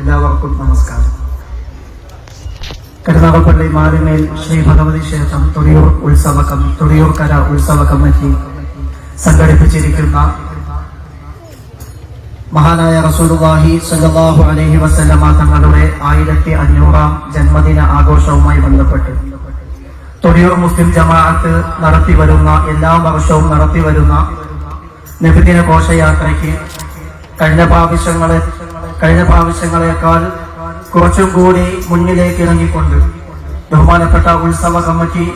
എല്ലാവർക്കും നമസ്കാരം. കരുനാഗപ്പള്ളി മാലിമേൽ ശ്രീ ഭഗവതി ക്ഷേത്രം തൊടിയൂർ ഉത്സവകം തൊടിയൂർ കര ഉത്സവ കമ്മിറ്റി സംഘടിപ്പിച്ചിരിക്കുന്ന മഹാനായ റസൂലുവാഹി സുഗബാഹു അലഹി വസ്ലമ തങ്ങളുടെ ആയിരത്തി അഞ്ഞൂറാം ജന്മദിന ആഘോഷവുമായി ബന്ധപ്പെട്ട് തൊടിയൂർ മുസ്ലിം ജമാഅത്ത് നടത്തിവരുന്ന എല്ലാ വർഷവും നടത്തിവരുന്ന നബിദിന ഘോഷയാത്രയ്ക്ക് കഴിഞ്ഞ പ്രാവശ്യങ്ങളെ കഴിഞ്ഞ പ്രാവശ്യങ്ങളെക്കാൾ കുറച്ചും കൂടി മുന്നിലേക്ക് ഇറങ്ങിക്കൊണ്ട് ബഹുമാനപ്പെട്ട ഉത്സവ കമ്മിറ്റി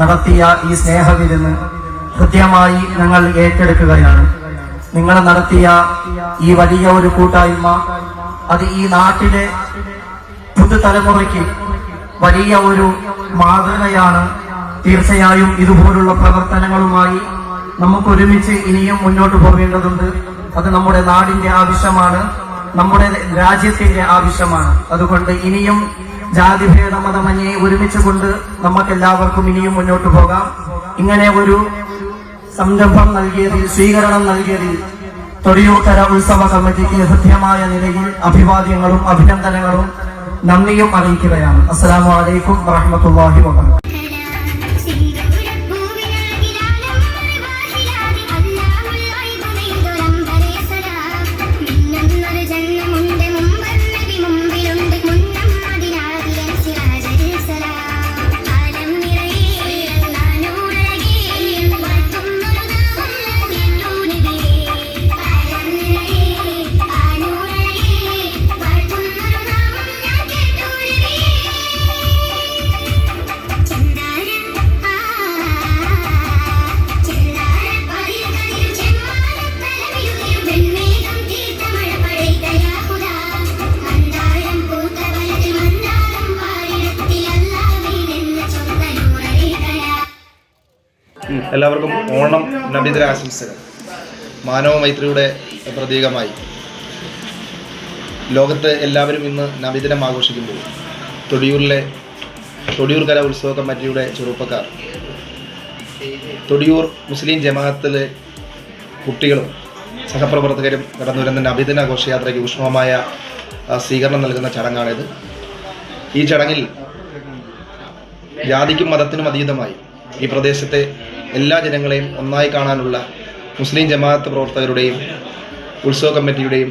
നടത്തിയ ഈ സ്നേഹവിരുന്ന് കൃത്യമായി ഞങ്ങൾ ഏറ്റെടുക്കുകയാണ്. നിങ്ങൾ നടത്തിയ ഈ വലിയ ഒരു കൂട്ടായ്മ അത് ഈ നാട്ടിലെ പുതുതലമുറയ്ക്ക് വലിയ ഒരു മാതൃകയാണ്. തീർച്ചയായും ഇതുപോലുള്ള പ്രവർത്തനങ്ങളുമായി നമുക്ക് ഒരുമിച്ച് ഇനിയും മുന്നോട്ട് പോകേണ്ടതുണ്ട്. അത് നമ്മുടെ നാടിന്റെ ആവശ്യമാണ്. നമ്മുടെ രാജ്യത്തിന്റെ ആവശ്യമാണ്. അതുകൊണ്ട് ഇനിയും ജാതിഭേദ മതമന്യെ ഒരുമിച്ച് കൊണ്ട് നമുക്ക് എല്ലാവർക്കും ഇനിയും മുന്നോട്ട് പോകാം. ഇങ്ങനെ ഒരു സംരംഭം നൽകിയതിൽ സ്വീകരണം നൽകിയതിൽ തൊടിയൂർക്കര ഉത്സവ കമ്മിറ്റിക്ക് ഹൃദ്യമായ നിലയിൽ അഭിവാദ്യങ്ങളും അഭിനന്ദനങ്ങളും നന്ദിയും അറിയിക്കുകയാണ്. അസ്സലാമു അലൈക്കും വറഹ്മത്തുള്ളാഹി വബറകാതുഹു. എല്ലാവർക്കും ഓണം നബിദിന ആശംസകൾ. മാനവ മൈത്രിയുടെ പ്രതീകമായി. ലോകത്ത് എല്ലാവരും ഇന്ന് നബിദിനം ആഘോഷിക്കുമ്പോൾ തൊടിയൂരിലെ തൊടിയൂർ കല ഉത്സവ കമ്മിറ്റിയുടെ ചെറുപ്പക്കാർ തൊടിയൂർ മുസ്ലിം ജമാഅത്തിലെ കുട്ടികളും സഹപ്രവർത്തകരും കടന്നു വരുന്ന നബിദിന ആഘോഷയാത്രയ്ക്ക് ഊഷ്മമായ സ്വീകരണം നൽകുന്ന ചടങ്ങാണിത്. ഈ ചടങ്ങിൽ ജാതിക്കും മതത്തിനും അതീതമായി ഈ പ്രദേശത്തെ എല്ലാ ജനങ്ങളെയും ഒന്നായി കാണാനുള്ള മുസ്ലിം ജമാഅത്ത് പ്രവർത്തകരുടെയും ഉത്സവ കമ്മിറ്റിയുടെയും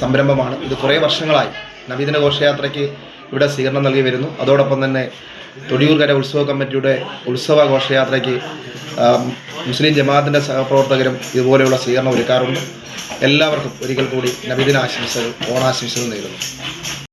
സംരംഭമാണ്. ഇത് കുറേ വർഷങ്ങളായി നവീദിന ഘോഷയാത്രയ്ക്ക് ഇവിടെ സ്വീകരണം നൽകി വരുന്നു. അതോടൊപ്പം തന്നെ തൊടിയൂർക്കര ഉത്സവ കമ്മിറ്റിയുടെ ഉത്സവ ഘോഷയാത്രയ്ക്ക് മുസ്ലിം ജമാഅത്തിന്റെ സഹപ്രവർത്തകരും ഇതുപോലെയുള്ള സ്വീകരണം ഒരുക്കാറുണ്ട്. എല്ലാവർക്കും ഒരിക്കൽ കൂടി നബിദിന ആശംസകൾ ഓണാശംസകൾ നേരുന്നു.